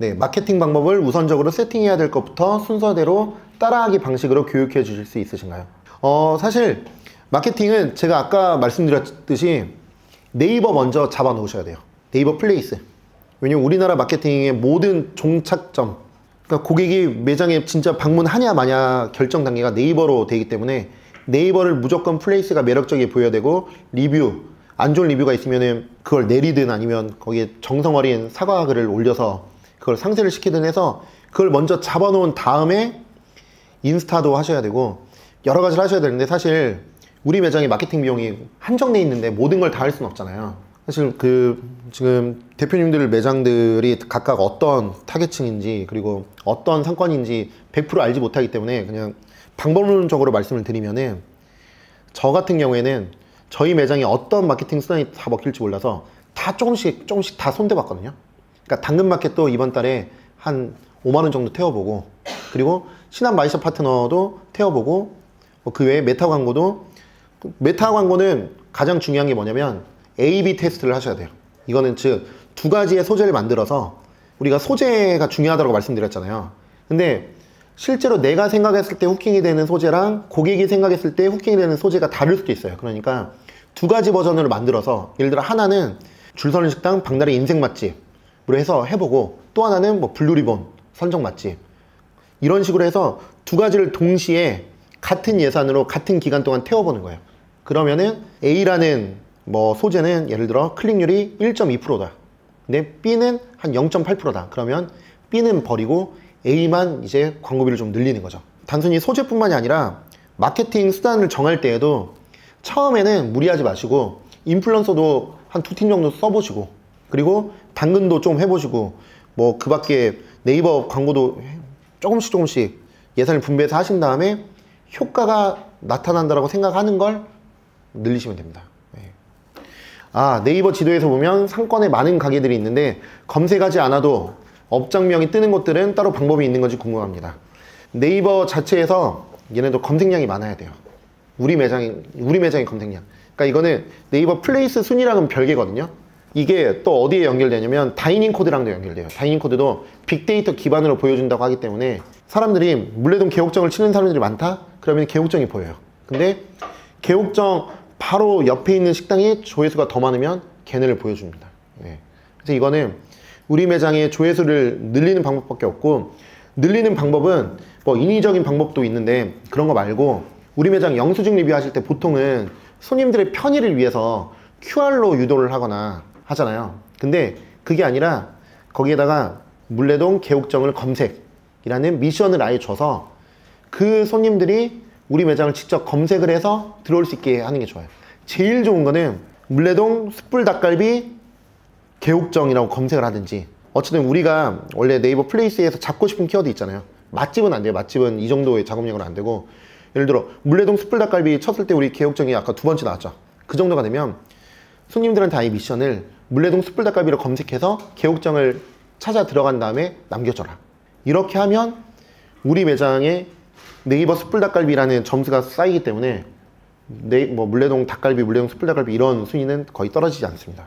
네, 마케팅 방법을 우선적으로 세팅해야 될 것부터 순서대로 따라하기 방식으로 교육해 주실 수 있으신가요? 어, 사실 마케팅은 제가 아까 말씀드렸듯이 네이버 먼저 잡아 놓으셔야 돼요. 네이버 플레이스. 왜냐면 우리나라 마케팅의 모든 종착점, 그러니까 고객이 매장에 진짜 방문하냐 마냐 결정 단계가 네이버로 되기 때문에 네이버를 무조건 플레이스가 매력적이 보여야 되고 리뷰, 안 좋은 리뷰가 있으면은 그걸 내리든 아니면 거기에 정성 어린 사과 글을 올려서 그걸 상세를 시키든 해서 그걸 먼저 잡아놓은 다음에 인스타도 하셔야 되고 여러 가지를 하셔야 되는데 사실 우리 매장의 마케팅 비용이 한정돼 있는데 모든 걸 다 할 수는 없잖아요. 사실 그 지금 대표님들 매장들이 각각 어떤 타겟층인지 그리고 어떤 상권인지 100% 알지 못하기 때문에 그냥 방법론적으로 말씀을 드리면은 저 같은 경우에는 저희 매장에 어떤 마케팅 수단이 다 먹힐지 몰라서 다 조금씩 조금씩 다 손대봤거든요. 그러니까 당근마켓도 이번 달에 한 5만 원 정도 태워보고 그리고 신한 마이샵 파트너도 태워보고 뭐 그 외에 메타 광고도 메타 광고는 가장 중요한 게 뭐냐면 A/B 테스트를 하셔야 돼요. 이거는 즉 두 가지의 소재를 만들어서 우리가 소재가 중요하다고 말씀드렸잖아요. 근데 실제로 내가 생각했을 때 후킹이 되는 소재랑 고객이 생각했을 때 후킹이 되는 소재가 다를 수도 있어요. 그러니까 두 가지 버전으로 만들어서 예를 들어 하나는 줄 서는 식당 박나래 인생 맛집으 로 해서 해보고 또 하나는 뭐 블루리본 선정 맛집 이런 식으로 해서 두 가지를 동시에 같은 예산으로 같은 기간 동안 태워보는 거예요. 그러면은 A라는 뭐 소재는 예를 들어 클릭률이 1.2%다. 근데 B는 한 0.8%다. 그러면 B는 버리고 A만 이제 광고비를 좀 늘리는 거죠. 단순히 소재뿐만이 아니라 마케팅 수단을 정할 때에도 처음에는 무리하지 마시고 인플루언서도 한 두 팀 정도 써보시고 그리고 당근도 좀 해보시고 뭐 그 밖에 네이버 광고도 조금씩 조금씩 예산을 분배해서 하신 다음에 효과가 나타난다라고 생각하는 걸 늘리시면 됩니다. 네. 아 네이버 지도에서 보면 상권에 많은 가게들이 있는데 검색하지 않아도 업장명이 뜨는 곳들은 따로 방법이 있는 건지 궁금합니다. 네이버 자체에서 얘네도 검색량이 많아야 돼요. 우리 매장이 우리 매장의 검색량. 그러니까 이거는 네이버 플레이스 순위랑은 별개거든요. 이게 또 어디에 연결되냐면 다이닝 코드랑도 연결돼요. 다이닝 코드도 빅데이터 기반으로 보여준다고 하기 때문에 사람들이 물레동 개옥정을 치는 사람들이 많다? 그러면 개옥정이 보여요. 근데 개옥정 바로 옆에 있는 식당이 조회수가 더 많으면 걔네를 보여줍니다. 네. 그래서 이거는 우리 매장의 조회수를 늘리는 방법밖에 없고 늘리는 방법은 뭐 인위적인 방법도 있는데 그런 거 말고 우리 매장 영수증 리뷰하실 때 보통은 손님들의 편의를 위해서 QR로 유도를 하거나 하잖아요. 근데 그게 아니라 거기에다가 물레동 개옥정을 검색이라는 미션을 아예 줘서 그 손님들이 우리 매장을 직접 검색을 해서 들어올 수 있게 하는 게 좋아요. 제일 좋은 거는 물레동 숯불 닭갈비 개옥정이라고 검색을 하든지 어쨌든 우리가 원래 네이버 플레이스에서 잡고 싶은 키워드 있잖아요. 맛집은 안 돼요. 맛집은 이 정도의 작업량으로 안 되고 예를 들어 물레동 숯불 닭갈비 쳤을 때 우리 개옥정이 아까 두 번째 나왔죠. 그 정도가 되면 손님들한테 아예 미션을 물레동 숯불 닭갈비로 검색해서 개옥정을 찾아 들어간 다음에 남겨줘라. 이렇게 하면 우리 매장에 네이버 숯불 닭갈비라는 점수가 쌓이기 때문에 네, 뭐 물레동 닭갈비, 물레동 숯불 닭갈비 이런 순위는 거의 떨어지지 않습니다.